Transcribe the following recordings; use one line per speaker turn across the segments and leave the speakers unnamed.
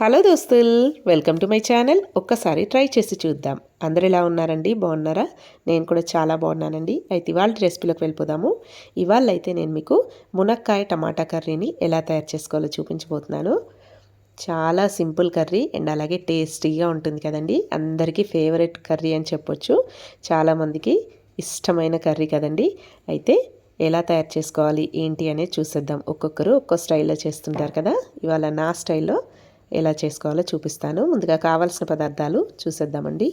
Hello దోస్తుల్ welcome to my channel. ఒక్కసారి try చేసి చూద్దాం. అందరు ఎలా ఉన్నారండి? బాగున్నారా? నేను కూడా చాలా బాగున్నానండి. అయితే ఇవాళ రెసిపీలోకి వెళ్ళిపోదాము. ఇవాళ అయితే నేను మీకు మునక్కాయ టమాటా కర్రీని ఎలా తయారు చేసుకోవాలో చూపించబోతున్నాను. చాలా సింపుల్ కర్రీ అండ్ అలాగే టేస్టీగా ఉంటుంది కదండి. అందరికీ ఫేవరెట్ కర్రీ అని చెప్పొచ్చు. చాలామందికి ఇష్టమైన కర్రీ కదండి. అయితే ఎలా తయారు చేసుకోవాలి ఏంటి అనేది చూసేద్దాం. ఒక్కొక్కరు ఒక్కో స్టైల్లో చేస్తుంటారు కదా. ఇవాళ నా స్టైల్లో ఎలా చేసుకోవాలో చూపిస్తాను. ముందుగా కావాల్సిన పదార్థాలు చూసేద్దామండి.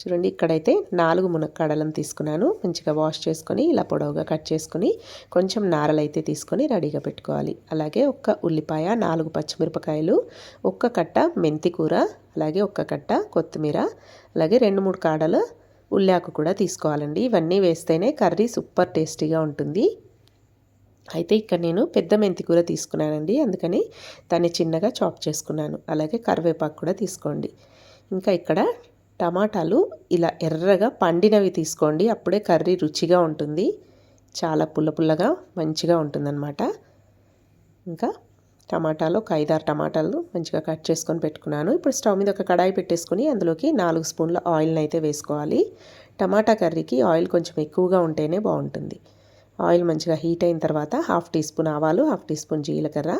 చూడండి ఇక్కడైతే నాలుగు మునక్కాడలను తీసుకున్నాను. మంచిగా వాష్ చేసుకొని ఇలా పొడవుగా కట్ చేసుకొని కొంచెం నారలు అయితే తీసుకొని రెడీగా పెట్టుకోవాలి. అలాగే ఒక్క ఉల్లిపాయ నాలుగు పచ్చిమిరపకాయలు ఒక్క కట్ట మెంతి కూర అలాగే ఒక్క కట్ట కొత్తిమీర అలాగే రెండు మూడు కాడలు ఉల్లాకు కూడా తీసుకోవాలండి. ఇవన్నీ వేస్తేనే కర్రీ సూపర్ టేస్టీగా ఉంటుంది. అయితే ఇక్కడ నేను పెద్ద మెంతి కూర తీసుకున్నానండి. అందుకని దాన్ని చిన్నగా చాప్ చేసుకున్నాను. అలాగే కరివేపాకు కూడా తీసుకోండి. ఇంకా ఇక్కడ టమాటాలు ఇలా ఎర్రగా పండినవి తీసుకోండి. అప్పుడే కర్రీ రుచిగా ఉంటుంది. చాలా పుల్ల పుల్లగా మంచిగా ఉంటుందన్నమాట. ఇంకా టమాటాలు ఒక ఐదారు టమాటాలు మంచిగా కట్ చేసుకొని పెట్టుకున్నాను. ఇప్పుడు స్టవ్ మీద ఒక కడాయి పెట్టేసుకుని అందులోకి నాలుగు స్పూన్ల ఆయిల్ని అయితే వేసుకోవాలి. టమాటా కర్రీకి ఆయిల్ కొంచెం ఎక్కువగా ఉంటేనే బాగుంటుంది. ఆయిల్ మంచిగా హీట్ అయిన తర్వాత హాఫ్ టీ స్పూన్ ఆవాలు హాఫ్ టీ స్పూన్ జీలకర్ర.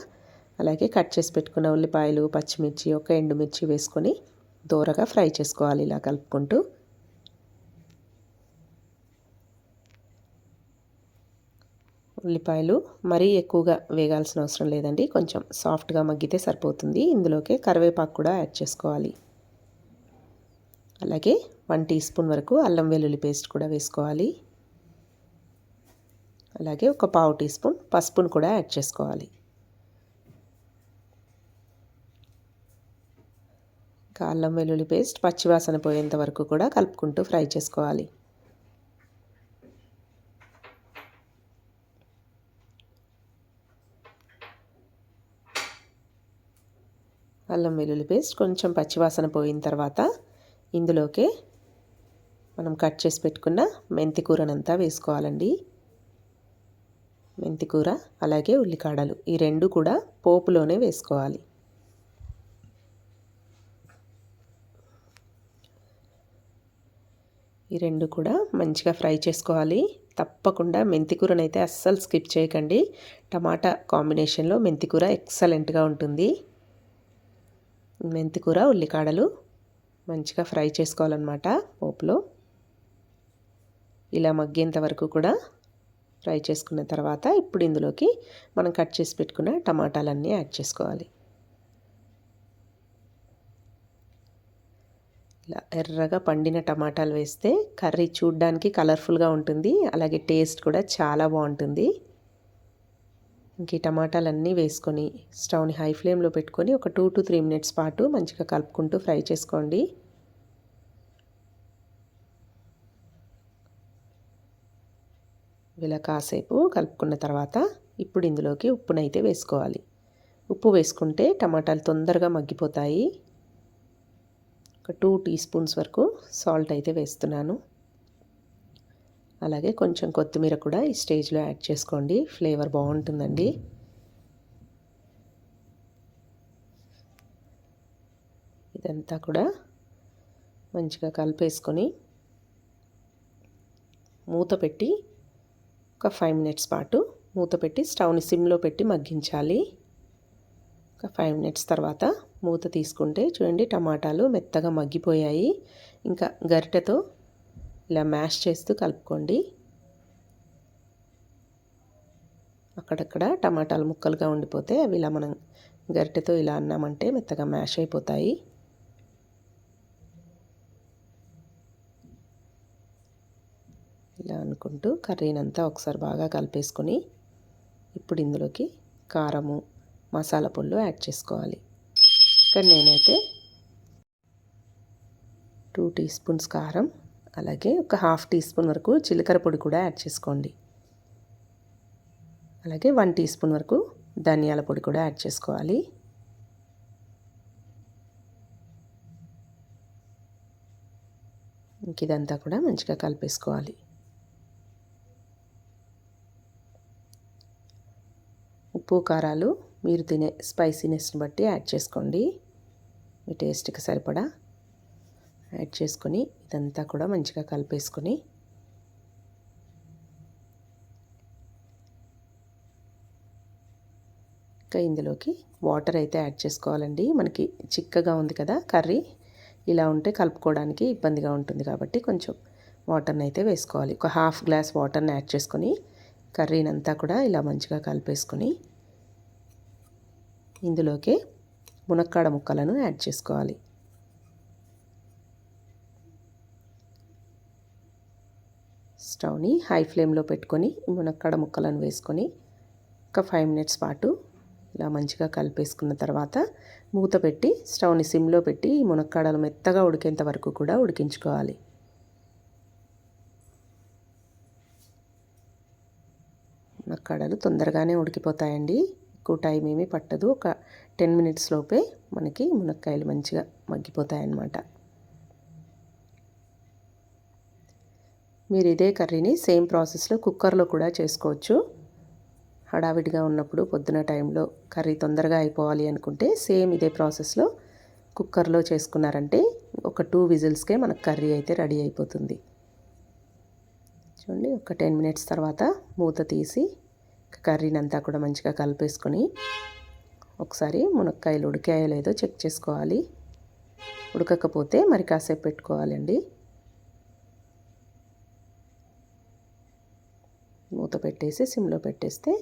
అలాగే కట్ చేసి పెట్టుకున్న ఉల్లిపాయలు పచ్చిమిర్చి ఒక ఎండుమిర్చి వేసుకొని దూరగా ఫ్రై చేసుకోవాలి ఇలా కలుపుకుంటూ. ఉల్లిపాయలు మరీ ఎక్కువగా వేగాల్సిన అవసరం లేదండి. కొంచెం సాఫ్ట్గా మగ్గితే సరిపోతుంది. ఇందులోకే కరివేపాకు కూడా యాడ్ చేసుకోవాలి. అలాగే వన్ టీ స్పూన్ వరకు అల్లం వెల్లుల్లి పేస్ట్ కూడా వేసుకోవాలి. అలాగే ఒక పావు టీ స్పూన్ పసుపును కూడా యాడ్ చేసుకోవాలి. అల్లం వెల్లుల్లి పేస్ట్ పచ్చివాసన పోయేంత వరకు కూడా కలుపుకుంటూ ఫ్రై చేసుకోవాలి. అల్లం వెల్లుల్లి పేస్ట్ కొంచెం పచ్చివాసన పోయిన తర్వాత ఇందులోకే మనం కట్ చేసి పెట్టుకున్న మెంతి కూరనంతా వేసుకోవాలండి. మెంతికూర అలాగే ఉల్లికాడలు. ఈ రెండు కూడా పోపులోనే వేసుకోవాలి. ఈ రెండు కూడా మంచిగా ఫ్రై చేసుకోవాలి. తప్పకుండా మెంతికూరనైతే అస్సలు స్కిప్ చేయకండి. టమాటా కాంబినేషన్లో మెంతికూర ఎక్సలెంట్గా ఉంటుంది. మెంతికూర ఉల్లికాడలు మంచిగా ఫ్రై చేసుకోవాలన్నమాట పోపులో. ఇలా మగ్గేంత వరకు కూడా ఫ్రై చేసుకున్న తర్వాత ఇప్పుడు ఇందులోకి మనం కట్ చేసి పెట్టుకున్న టమాటాలన్నీ యాడ్ చేసుకోవాలి. ఇలా ఎర్రగా పండిన టమాటాలు వేస్తే కర్రీ చూడ్డానికి కలర్ఫుల్గా ఉంటుంది. అలాగే టేస్ట్ కూడా చాలా బాగుంటుంది. ఇంక ఈ టమాటాలన్నీ వేసుకొని స్టవ్ని హై ఫ్లేమ్లో పెట్టుకొని ఒక టూ టు త్రీ మినిట్స్ పాటు మంచిగా కలుపుకుంటూ ఫ్రై చేసుకోండి. ఇలా కాసేపు కలుపుకున్న తర్వాత ఇప్పుడు ఇందులోకి ఉప్పునైతే వేసుకోవాలి. ఉప్పు వేసుకుంటే టమాటాలు తొందరగా మగ్గిపోతాయి. ఒక టూ టీ స్పూన్స్ వరకు సాల్ట్ అయితే వేస్తున్నాను. అలాగే కొంచెం కొత్తిమీర కూడా ఈ స్టేజ్లో యాడ్ చేసుకోండి. ఫ్లేవర్ బాగుంటుందండి. ఇదంతా కూడా మంచిగా కలిపేసుకొని మూత పెట్టి ఒక ఫైవ్ మినిట్స్ పాటు మూత పెట్టి స్టవ్ని సిమ్లో పెట్టి మగ్గించాలి. ఒక ఫైవ్ మినిట్స్ తర్వాత మూత తీసుకుంటే చూడండి టమాటాలు మెత్తగా మగ్గిపోయాయి. ఇంకా గరిటెతో ఇలా మ్యాష్ చేస్తూ కలుపుకోండి. అక్కడక్కడ టమాటాలు ముక్కలుగా ఉండిపోతే అవి ఇలా మనం గరిటెతో ఇలా అన్నామంటే మెత్తగా మ్యాష్ అయిపోతాయి. ఇలా అనుకుంటూ కర్రీనంతా ఒకసారి బాగా కలిపేసుకొని ఇప్పుడు ఇందులోకి కారము మసాలా పొళ్ళు యాడ్ చేసుకోవాలి. ఇక్కడ నేనైతే టూ టీ స్పూన్స్ కారం అలాగే ఒక హాఫ్ టీ స్పూన్ వరకు జీలకర్ర పొడి కూడా యాడ్ చేసుకోండి. అలాగే వన్ టీ స్పూన్ వరకు ధనియాల పొడి కూడా యాడ్ చేసుకోవాలి. ఇంక ఇదంతా కూడా మంచిగా కలిపేసుకోవాలి. ఉప్పు కారాలు మీరు తినే స్పైసీనెస్ని బట్టి యాడ్ చేసుకోండి. మీ టేస్ట్కి సరిపడా యాడ్ చేసుకొని ఇదంతా కూడా మంచిగా కలిపేసుకొని ఇంకా ఇందులోకి వాటర్ అయితే యాడ్ చేసుకోవాలండి. మనకి చిక్కగా ఉంది కదా కర్రీ ఇలా ఉంటే కలుపుకోవడానికి ఇబ్బందిగా ఉంటుంది కాబట్టి కొంచెం వాటర్ని అయితే వేసుకోవాలి. ఒక హాఫ్ గ్లాస్ వాటర్ని యాడ్ చేసుకొని కర్రీని అంతా కూడా ఇలా మంచిగా కలిపేసుకొని ఇందులోకి మునక్కాడ ముక్కలను యాడ్ చేసుకోవాలి. స్టవ్ని హై ఫ్లేమ్లో పెట్టుకొని మునక్కాడ ముక్కలను వేసుకొని ఒక ఫైవ్ మినిట్స్ పాటు ఇలా మంచిగా కలిపేసుకున్న తర్వాత మూత పెట్టి స్టవ్ని సిమ్లో పెట్టి ఈ మునక్కాడలు మెత్తగా ఉడికేంత వరకు కూడా ఉడికించుకోవాలి. మునక్కాడలు తొందరగానే ఉడికిపోతాయండి. ఎక్కువ టైం ఏమీ పట్టదు. ఒక టెన్ మినిట్స్ లోపే మనకి మునక్కాయలు మంచిగా మగ్గిపోతాయి అన్నమాట మీరు ఇదే కర్రీని సేమ్ ప్రాసెస్లో కుక్కర్లో కూడా చేసుకోవచ్చు. హడావిడిగా ఉన్నప్పుడు పొద్దున టైంలో కర్రీ తొందరగా అయిపోవాలి అనుకుంటే సేమ్ ఇదే ప్రాసెస్లో కుక్కర్లో చేసుకున్నారంటే ఒక టూ విజిల్స్కే మనకు కర్రీ అయితే రెడీ అయిపోతుంది. చూడండి ఒక టెన్ మినిట్స్ తర్వాత మూత తీసి కర్రీని అంతా కూడా మంచిగా కలిపేసుకొని ఒకసారి మునక్కాయలు ఉడికాయో లేదో చెక్ చేసుకోవాలి. ఉడకకపోతే మరి కాసేపు పెట్టుకోవాలండి. మూత పెట్టేసి సిమ్లో పెట్టేస్తే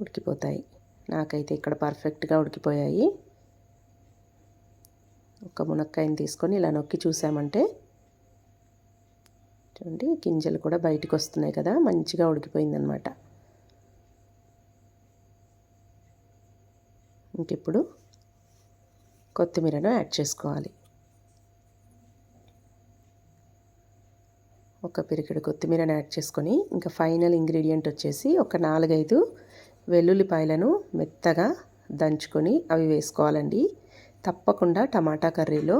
ఉడికిపోతాయి. నాకైతే ఇక్కడ పర్ఫెక్ట్గా ఉడికిపోయాయి. ఒక మునక్కాయని తీసుకొని ఇలా నొక్కి చూసామంటే చూడండి గింజలు కూడా బయటకు వస్తున్నాయి కదా మంచిగా ఉడికిపోయిందనమాట. ఇంకిప్పుడు కొత్తిమీరను యాడ్ చేసుకోవాలి. ఒక పిరికెడు కొత్తిమీరను యాడ్ చేసుకొని ఇంకా ఫైనల్ ఇంగ్రీడియంట్ వచ్చేసి ఒక నాలుగైదు వెల్లుల్లిపాయలను మెత్తగా దంచుకొని అవి వేసుకోవాలండి. తప్పకుండా టమాటా కర్రీలో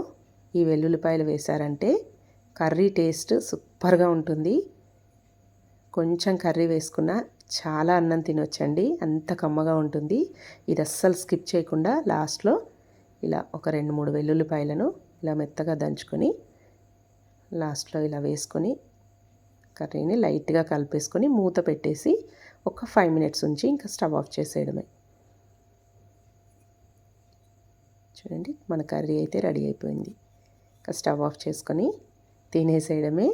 ఈ వెల్లుల్లిపాయలు వేశారంటే కర్రీ టేస్ట్ సూపర్గా ఉంటుంది. కొంచెం కర్రీ వేసుకున్న చాలా అన్నం తినొచ్చండి. అంత కమ్మగా ఉంటుంది. ఇది అస్సలు స్కిప్ చేయకుండా లాస్ట్లో ఇలా ఒక రెండు మూడు వెల్లుల్లిపాయలను ఇలా మెత్తగా దంచుకొని లాస్ట్లో ఇలా వేసుకొని కర్రీని లైట్గా కలిపేసుకొని మూత పెట్టేసి ఒక ఫైవ్ మినిట్స్ ఉంచి ఇంకా స్టవ్ ఆఫ్ చేసేయడమే. చూడండి మన కర్రీ అయితే రెడీ అయిపోయింది. ఇంకా స్టవ్ ఆఫ్ చేసుకొని తినేసేయడమే.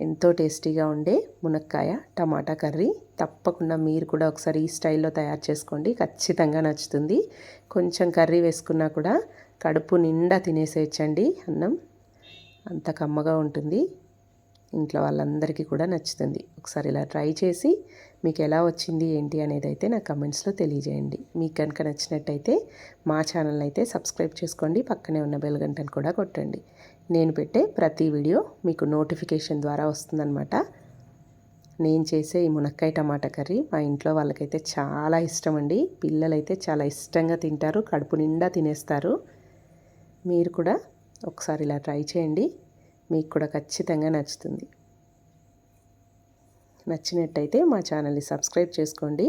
ఎంతో టేస్టీగా ఉండే మునక్కాయ టమాటా కర్రీ. తప్పకుండా మీరు కూడా ఒకసారి ఈ స్టైల్లో తయారు చేసుకోండి. ఖచ్చితంగా నచ్చుతుంది. కొంచెం కర్రీ వేసుకున్నా కూడా కడుపు నిండా తినేసేయచ్చండి అన్నం. అంత కమ్మగా ఉంటుంది. ఇంట్లో వాళ్ళందరికీ కూడా నచ్చుతుంది. ఒకసారి ఇలా ట్రై చేసి మీకు ఎలా వచ్చింది ఏంటి అనేది అయితే నా కమెంట్స్లో తెలియజేయండి. మీకు కనుక నచ్చినట్టయితే మా ఛానల్ అయితే సబ్స్క్రైబ్ చేసుకోండి. పక్కనే ఉన్న బెల్ గంటను కూడా కొట్టండి. నేను పెట్టే ప్రతి వీడియో మీకు నోటిఫికేషన్ ద్వారా వస్తుందన్నమాట. నేను చేసే ఈ మునక్కాయ టమాటా కర్రీ మా ఇంట్లో వాళ్ళకైతే చాలా ఇష్టం అండి పిల్లలైతే చాలా ఇష్టంగా తింటారు కడుపు నిండా తినేస్తారు. మీరు కూడా ఒకసారి ఇలా ట్రై చేయండి. మీకు కూడా ఖచ్చితంగా నచ్చుతుంది. నచ్చినట్టయితే మా ఛానల్ని సబ్స్క్రైబ్ చేసుకోండి.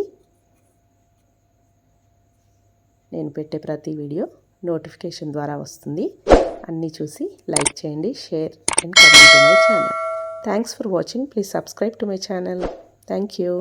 నేను పెట్టే ప్రతి వీడియో నోటిఫికేషన్ ద్వారా వస్తుంది. అన్నీ చూసి లైక్ చేయండి share and comment my channel thanks for watching please subscribe to my channel thank you